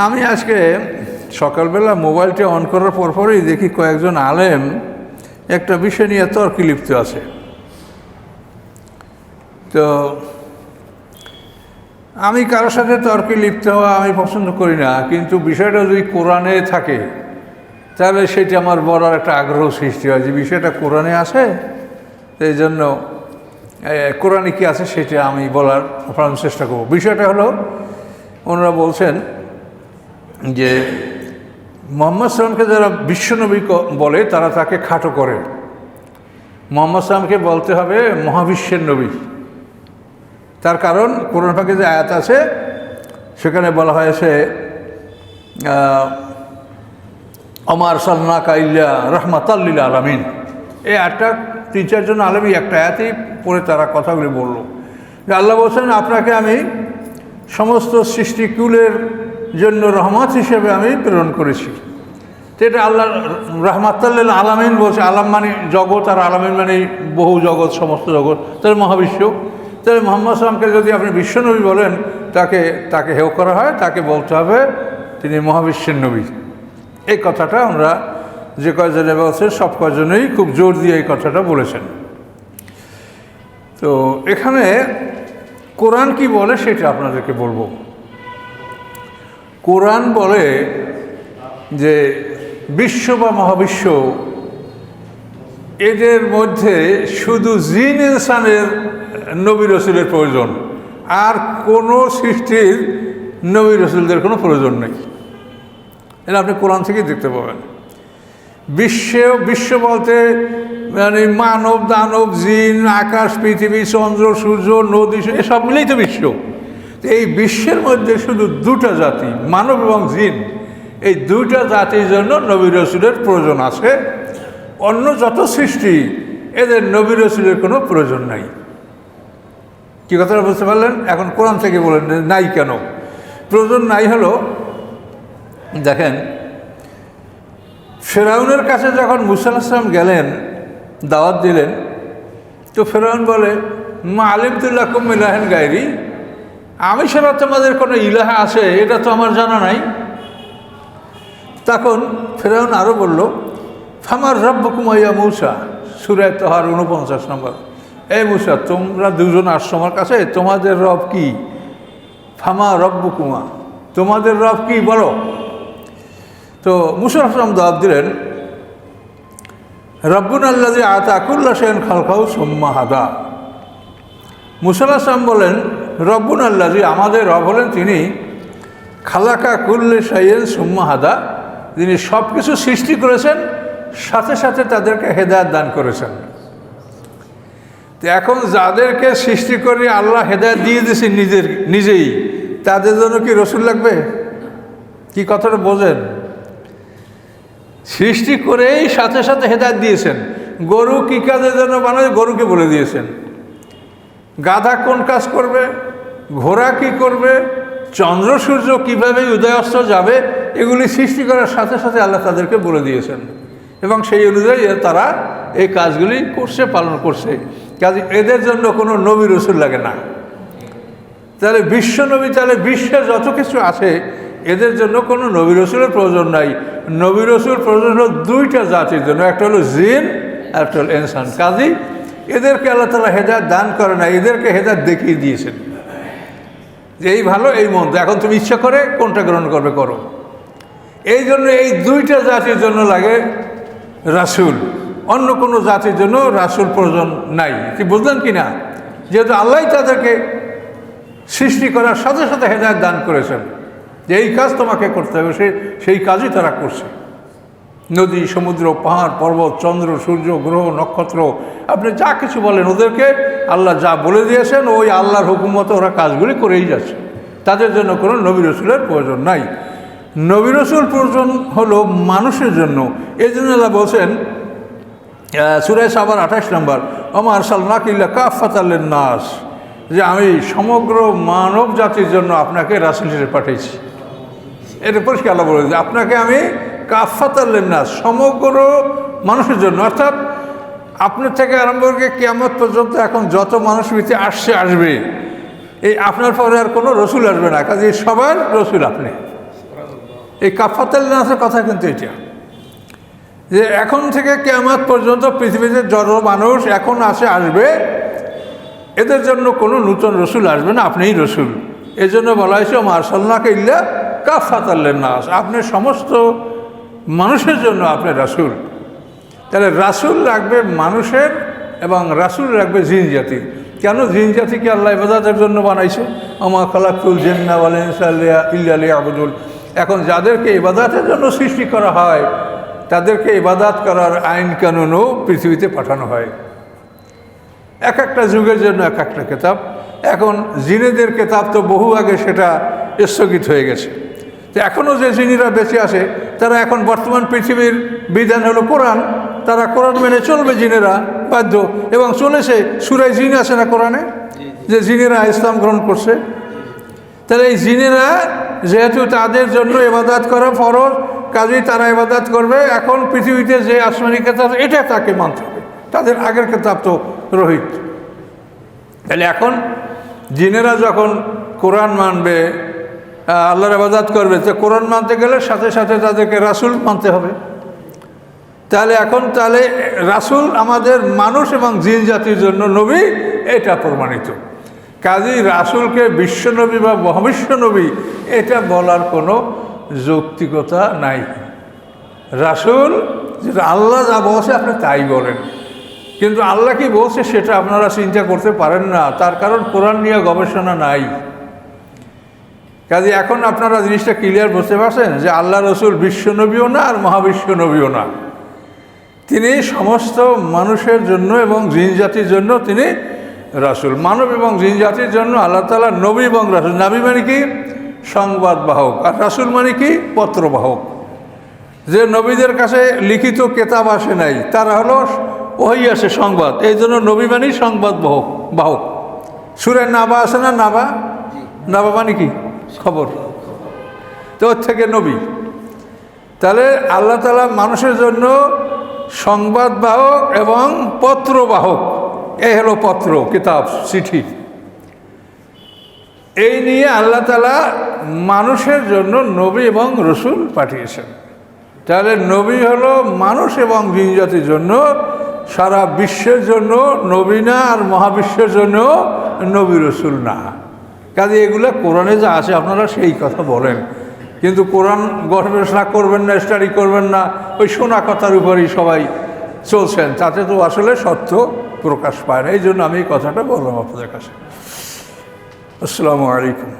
আমি আজকে সকালবেলা মোবাইলটা অন করার পরপরই দেখি কয়েকজন আলেম একটা বিষয় নিয়ে তর্কে লিপ্ত আছে। তো আমি কারোর সাথে তর্কে লিপ্ত হওয়া আমি পছন্দ করি না, কিন্তু বিষয়টা যদি কোরআনে থাকে, তাহলে সেটা আমার বলার একটা আগ্রহ সৃষ্টি হয় যে বিষয়টা কোরআনে আছে, এই জন্য কোরআনে কি আছে সেটা আমি বলার চেষ্টা করব। বিষয়টা হলো, ওনারা বলছেন যে মোহাম্মদ সালামকে যারা বিশ্বনবী বলে, তারা তাকে খাটো করে। মোহাম্মদ সালামকে বলতে হবে মহাবিশ্বের নবী। তার কারণ কোরআন পাকে যে আয়াত আছে, সেখানে বলা হয়েছে অমার সাল্লা কাইল্লা রহমাতাল্লিল আলমিন। এই আটটা তিন চারজন আলমী একটা আয়াতেই পড়ে তারা কথাগুলি বলল। যে আল্লাহ বলছেন, আপনাকে আমি সমস্ত সৃষ্টিকুলের জন্য রহমত হিসেবে আমি প্রেরণ করেছি। তো এটা আল্লাহ রহমাতাল্লিল আলামিন বলছে, আলাম মানে জগৎ আর আলামিন মানে বহু জগৎ, সমস্ত জগৎ। তাহলে মহাবিশ্ব, তাহলে মোহাম্মদ সালামকে যদি আপনি বিশ্বনবী বলেন, তাকে তাকে হেও করা হয়, তাকে বলতে হবে তিনি মহাবিশ্বের নবী। এই কথাটা আমরা যে কয়জনে বলছে, সব কয়জনেই খুব জোর দিয়ে এই কথাটা বলেছেন। তো এখানে কোরআন কি বলে সেটা আপনাদেরকে বলব। কোরআন বলে যে বিশ্ব বা মহাবিশ্ব, এদের মধ্যে শুধু জিন ইনসানের নবী রসুলের প্রয়োজন, আর কোনো সৃষ্টির নবী রসুলদের কোনো প্রয়োজন নেই। এটা আপনি কোরআন থেকেই দেখতে পাবেন। বিশ্বে, বিশ্ব বলতে মানে মানব, দানব, জিন, আকাশ, পৃথিবী, চন্দ্র, সূর্য, নদী, এসব মিলেই তো বিশ্ব। এই বিশ্বের মধ্যে শুধু দুটা জাতি, মানব এবং জিন। এই দুইটা জাতির জন্য নবী রসুলের প্রয়োজন আছে। অন্য যত সৃষ্টি, এদের নবী রসুলের কোনো প্রয়োজন নাই। কি কথাটা বুঝতে পারলেন? এখন কোরআন থেকে বলেন নাই কেন? প্রয়োজন নাই হলো, দেখেন, ফেরাউনের কাছে যখন মুসা আসলাম গেলেন, দাওয়াত দিলেন, তো ফেরাউন বলে, মা আলিমদুল্লাহ কুম ইলাহেন গায়রি? আমি ছাড়া তোমাদের কোনো ইলাহা আছে, এটা তো আমার জানা নাই। তখন ফেরাউন আরও বলল, ফামার রব্ব কুমাইয়া মৌসা? সুরায় তোহার উনপঞ্চাশ নম্বর। এই মুসা, তোমরা দুজন আসছো আমার কাছে, তোমাদের রব কি? ফামা রব্বু কুমা তোমাদের রব কি? বলো। তো আসলাম জবাব দিলেন, রব্বুন আল্লাহ আতাকুল্লা সেন খালখাউ সোম্মা হাদা। মুসাল আসলাম বলেন রব্বুন আল্লাহ, আমাদের রব হলেন তিনি খালাকা কুল্লে সাইয়েন সোম্মা হাদা। তিনি সব কিছু সৃষ্টি করেছেন, সাথে সাথে তাদেরকে হেদায়ত দান করেছেন। তো এখন যাদেরকে সৃষ্টি করে আল্লাহ হেদায়ত দিয়ে দিয়েছে নিজের, নিজেই, তাদের জন্য কি রসুল লাগবে? কি কথাটা বোঝেন? সৃষ্টি করেই সাথে সাথে হেদায়ত দিয়েছেন। গরু কী কাজের জন্য বানায়? গরুকে বলে দিয়েছেন। গাধা কোন কাজ করবে? ঘোড়া কি করবে? চন্দ্র, সূর্য কীভাবে উদয় অস্ত যাবে? এগুলি সৃষ্টি করার সাথে সাথে আল্লাহ তাদেরকে বলে দিয়েছেন। এবং সেই অনুযায়ী তারা এই কাজগুলি করছে, পালন করছে। কাজে এদের জন্য কোনো নবী রসুল লাগে না। তাহলে বিশ্ব নবী, তাহলে বিশ্বে যত কিছু আছে, এদের জন্য কোনো নবী রসুলের প্রয়োজন নাই। নবী রসুল প্রয়োজন হলো দুইটা জাতির জন্য, একটা হলো জিন একটা হলো ইনসান। কাজী এদেরকে আল্লাহ তালা হেদায়ত দান করে না এদেরকে হেদায়ত দেখিয়ে দিয়েছেন। যে এই ভালো, এই মন্দ। এখন তুমি ইচ্ছা করে কোনটা গ্রহণ করবে করো। এই জন্য এই দুইটা জাতির জন্য লাগে রাসুল। অন্য কোনো জাতির জন্য রাসুল প্রয়োজন নাই। কি বুঝলেন কি না? যেহেতু আল্লাহ তাদেরকে সৃষ্টি করার সাথে সাথে হেদায়ত দান করেছেন। যে এই কাজ তোমাকে করতে হবে সেই কাজই তারা করছে। নদী, সমুদ্র, পাহাড়, পর্বত, চন্দ্র, সূর্য, গ্রহ, নক্ষত্র, আপনি যা কিছু বলেন ওদেরকে আল্লাহ যা বলে দিয়েছেন, ওই আল্লাহর হুকুমত ওরা কাজগুলি করেই যাচ্ছে। তাদের জন্য কোনো নবী রসুলের প্রয়োজন নাই। নবী রসুল প্রয়োজন হলো মানুষের জন্য। এই জন্য আল্লাহ বলছেন সুরাই সাবার আঠাশ নম্বর আমার সালনাক ইল্লা কাফাত আল্লেন নাস যে আমি সমগ্র মানব জাতির জন্য আপনাকে রাসুল হিসেবে পাঠিয়েছি। এটা পরিষ্কার আল্লাহ বলে আপনাকে আমি কাফাত আল্লেন সমগ্র মানুষের জন্য। অর্থাৎ আপনার থেকে আরম্ভ করে কেমত পর্যন্ত এখন যত মানুষ ভিতরে আসছে, আসবে, এই আপনার পরে আর কোনো রসুল আসবে না। কাজে সবার রসুল আপনি। এই কাফাতাল কথা কিন্তু এটা। যে এখন থেকে কেয়ামাত পর্যন্ত পৃথিবীতে যত মানুষ এখন আসে, আসবে, এদের জন্য কোনো নূতন রসুল আসবে না, আপনিই রসুল। এজন্য বলা হয়েছে মার্শাল্লাহকে ইল্লা কাফাতাল্লেন নাস আপনি সমস্ত মানুষের জন্য আপনি রাসুল। তাহলে রাসুল রাখবে মানুষের এবং রাসুল রাখবে জিন জাতি। কেন জিন জাতিকে আল্লাহ ইবাদতের জন্য বানাইছে? আমা খালাকুল জেন্না ইল্লা আবুদুল এখন যাদেরকে ইবাদতের জন্য সৃষ্টি করা হয়, তাদেরকে ইবাদাত করার আইন কানুনও পৃথিবীতে পাঠানো হয়। এক একটা যুগের জন্য এক একটা কেতাব। এখন জিনেদের কেতাব তো বহু আগে সেটা স্থগিত হয়ে গেছে। তো এখনও যে জিনিরা বেঁচে আছে তারা এখন বর্তমান পৃথিবীর বিধান হলো কোরআন তারা কোরআন মেনে চলবে জিনেরা বাধ্য। এবং চলেছে সুরাই জিন আছে না কোরআনে? যে জিনেরা ইসলাম গ্রহণ করছে। তাহলে এই জিনেরা যেহেতু তাদের জন্য এবাদাত করা ফরজ কাজেই তারা এবাদাত করবে এখন পৃথিবীতে যে আসমানি কেতাব এটা তাকে মানতে হবে। তাদের আগের কেতাব তো রোহিত। তাহলে এখন জিনেরা যখন কোরআন মানবে আল্লাহর আবাদাত করবে। তো কোরআন মানতে গেলে সাথে সাথে তাদেরকে রাসুল মানতে হবে। তাহলে এখন তাহলে রাসুল আমাদের মানুষ এবং জিন জাতির জন্য নবী, এটা প্রমাণিত। কাজী রাসুলকে বিশ্বনবী বা মহাবিশ্ব নবী, এটা বলার কোনো যৌক্তিকতা নাই। রাসুল যেটা আল্লাহ যা বলছে আপনি তাই বলেন। কিন্তু আল্লাহ কি বলছে সেটা আপনারা চিন্তা করতে পারেন না। তার কারণ কোরআন নিয়ে গবেষণা নাই। কাজে এখন আপনারা জিনিসটা ক্লিয়ার বুঝতে পারছেন যে আল্লাহ রসুল বিশ্বনবীও না আর মহাবিশ্ব নবীও না। তিনি সমস্ত মানুষের জন্য এবং জিন জাতির জন্য তিনি রাসুল। মানব এবং জিন জাতির জন্য আল্লাহ তালা নবী এবং রাসুল। নাবি মানে কি? সংবাদ বাহক। আর রাসুল মানে কি? পত্রবাহক যে নবীদের কাছে লিখিত কেতাব আসে নাই তারা হলো ওই আসে সংবাদ। এই জন্য নবী মানেই সংবাদ বাহক বাহক। সুরের নাবা আছে না নাবা? নাবা মানে কি? খবর। তো ওর থেকে নবী। তাহলে আল্লাহ তালা মানুষের জন্য সংবাদবাহক এবং পত্রবাহক। এই হলো পত্র, কিতাব, চিঠি। এই নিয়ে আল্লাহ তালা মানুষের জন্য নবী এবং রসুল পাঠিয়েছেন। তাহলে নবী হলো মানুষ এবং জিনজাতির জন্য, সারা বিশ্বের জন্য নবী না আর মহাবিশ্বের জন্য নবী রসুল না। কাজে এগুলো কোরআনে যা আছে আপনারা সেই কথা বলেন। কিন্তু কোরআন গবেষণা করবেন না স্টাডি করবেন না, ওই শোনা কথার উপরেই সবাই চলছেন। তাতে তো আসলে সত্য প্রকাশ পায় না। এই জন্য আমি এই কথাটা বললাম আপনাদের কাছে। আসসালামু আলাইকুম।